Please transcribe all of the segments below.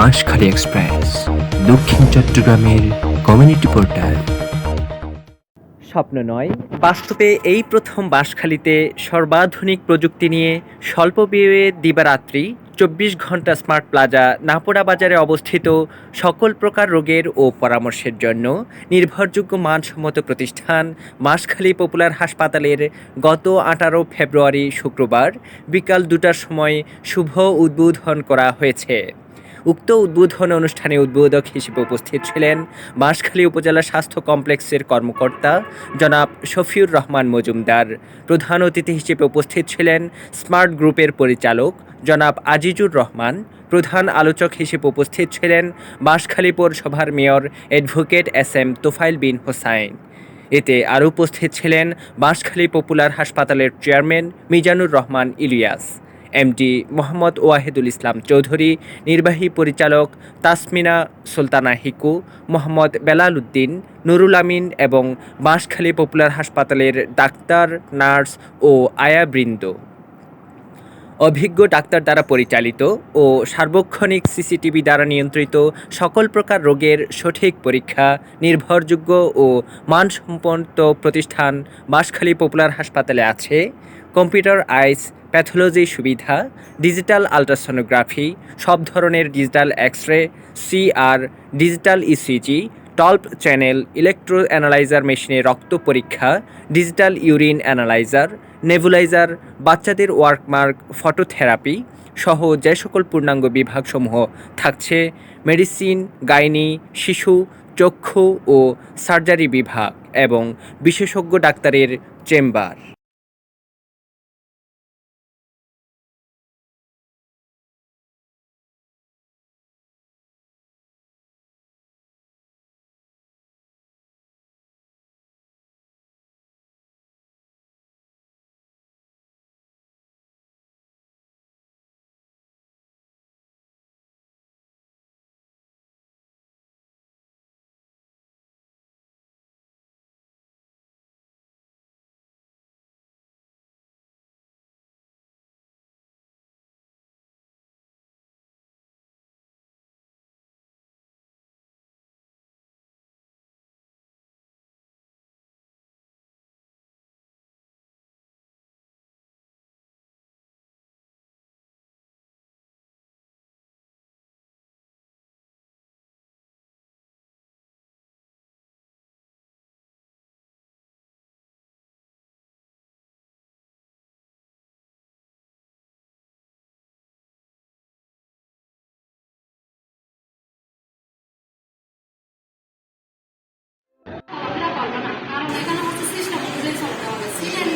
Banshkhali express, দক্ষিণ চট্টগ্রামের community portal. স্বপ্ন নয়, বাস্তবে এই প্রথম বাঁশখালীতে সর্বাধুনিক প্রযুক্তি নিয়ে স্বল্প ব্যয়ে দিবারাত্রি, চব্বিশ ঘণ্টা স্মার্ট প্লাজা নাপোড়া বাজারে অবস্থিত সকল প্রকার রোগের ও পরামর্শের জন্য নির্ভরযোগ্য মানসম্মত প্রতিষ্ঠান বাঁশখালী পপুলার হাসপাতালের গত আঠারো ফেব্রুয়ারি শুক্রবার বিকাল দুটার সময় শুভ উদ্বোধন করা হয়েছে। উক্ত উদ্বোধন অনুষ্ঠানে উদ্বোধক হিসেবে উপস্থিত ছিলেন বাঁশখালী উপজেলা স্বাস্থ্য কমপ্লেক্সের কর্মকর্তা জনাব শফিউর রহমান মজুমদার। প্রধান অতিথি হিসেবে উপস্থিত ছিলেন স্মার্ট গ্রুপের পরিচালক জনাব আজিজুর রহমান। প্রধান আলোচক হিসেবে উপস্থিত ছিলেন বাঁশখালী পৌরসভার mayor advocate S M Tofail bin Hossain. এতে আরও উপস্থিত ছিলেন বাঁশখালী পপুলার হাসপাতালের চেয়ারম্যান মিজানুর রহমান ইলিয়াস। এমডি মোহাম্মদ ওয়াহিদুল ইসলাম চৌধুরী, নির্বাহী পরিচালক তাসমিনা সুলতানা হিকু, মোহাম্মদ বেলাল উদ্দিন নুরুল আমিন এবং বাঁশখালী পপুলার হাসপাতালের ডাক্তার, নার্স ও আয়াবৃন্দ অভিজ্ঞ ডাক্তার দ্বারা পরিচালিত ও সার্বক্ষণিক সিসিটিভি দ্বারা নিয়ন্ত্রিত সকল প্রকার রোগের সঠিক পরীক্ষা, নির্ভরযোগ্য ও মানসম্পন্ন প্রতিষ্ঠান বাঁশখালী পপুলার হাসপাতালে আছে। কম্পিউটার আইস, প্যাথোলজি সুবিধা, ডিজিটাল আলট্রাসোনোগ্রাফি, সব ধরনের digital X ray CR digital ECG টল্প চ্যানেল, ইলেকট্রো অ্যানালাইজার মেশিনে রক্ত পরীক্ষা, ডিজিটাল ইউরিন অ্যানালাইজার, নেবুলাইজার, বাচ্চাদের ওয়ার্কমার্ক, ফটোথেরাপি সহ যে সকল পূর্ণাঙ্গ বিভাগসমূহ থাকছে, মেডিসিন, গাইনি, শিশু, চক্ষু ও সার্জারি বিভাগ এবং বিশেষজ্ঞ ডাক্তারের চেম্বার।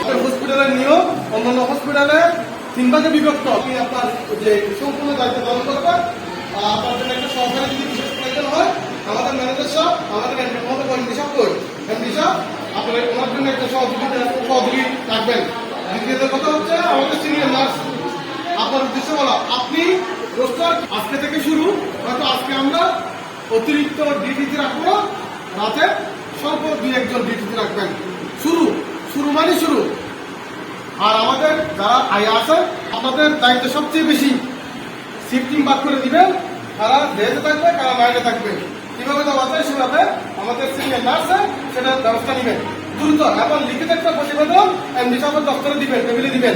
আপনার হসপিটালের অন্যান্য হসপিটালে বিভক্ত। আপনি আপনার যে সম্পূর্ণ দায়িত্ব পালন করবেন আপনার জন্য একটা হয়, আমাদের ম্যানেজার আপনার জন্য একটা সহযোগিতা, সহযোগী রাখবেন। কথা হচ্ছে, আমাদের আপনার আপনি আজকে থেকে শুরু, হয়তো আজকে আমরা অতিরিক্ত ডিউটিতে রাখব, রাতে স্বল্প দুই একজন ডিউটিতে রাখবেন। শুরু শুরু মানে শুরু। আর আমাদের যারা আয় আছে আমাদের দায়িত্ব সবচেয়ে বেশি। শিফটিং বাদ করে দিবেন, তারা ডেতে থাকবে, কারা বাইরে থাকবে। কীভাবে দেওয়া যায় সেভাবে আমাদের সিনিয়র নার্সে সেটা ব্যবস্থা নেবেন। দ্রুত এবং লিখিত একটা প্রতিবেদন এমডি সাহেবের দপ্তরে দিবেন টেবিলে দিবেন।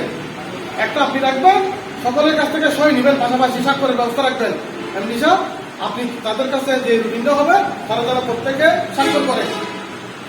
একটা আপনি রাখবেন, সকলের কাছ থেকে সই নেবেন, পাশাপাশি হিসাব করে ব্যবস্থা রাখবেন। এমডি সাহেব আপনি তাদের কাছে যে রুটিনটা হবে, তারা তারা প্রত্যেকে স্বাক্ষর করে।